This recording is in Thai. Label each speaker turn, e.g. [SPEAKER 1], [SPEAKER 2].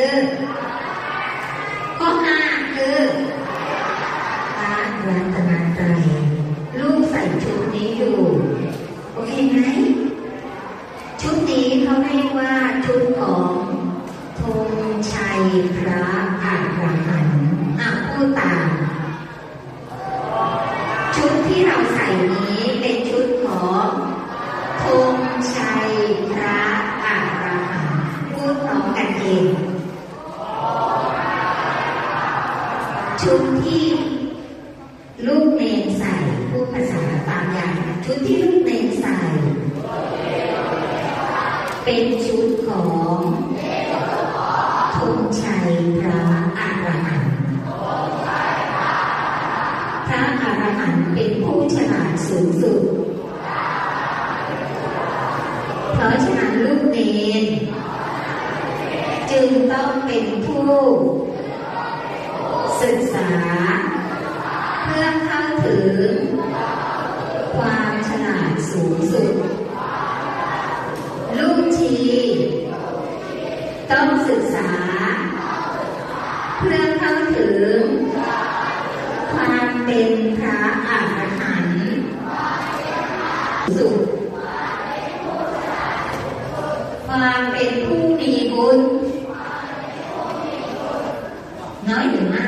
[SPEAKER 1] คือข้อห้าคือพระรัตนตรัยลูกใส่ชุดนี้อยู่ โอเคไหมชุดนี้เขาเรียกว่าชุดของธงชัยพระอรหันต์อะพูดตามชุดที่เราใส่นี้เป็นชุดของธงชัยพระอรหันต์พูดพร้อมกันเอง ชุดที่ลูกเนนใส่พูดภาษาตามอย่างชุดที่ลูกเนนใส่ เป็นชุดของธงชัยพระอรหันต์พระอรหันต์เป็นผู้ฉลาดสูงสุด เพราะฉะนั้นลูกเนนจึงต้องเป็นผู้ ศึกษา เพื่อเข้าถึง ความฉลาดสูงสุด ลูกชีต้องศึกษา เพื่อเข้าถึง ความเป็นพระอรหันต์สุดความเป็นผู้มีบุญน้อยหรือมาก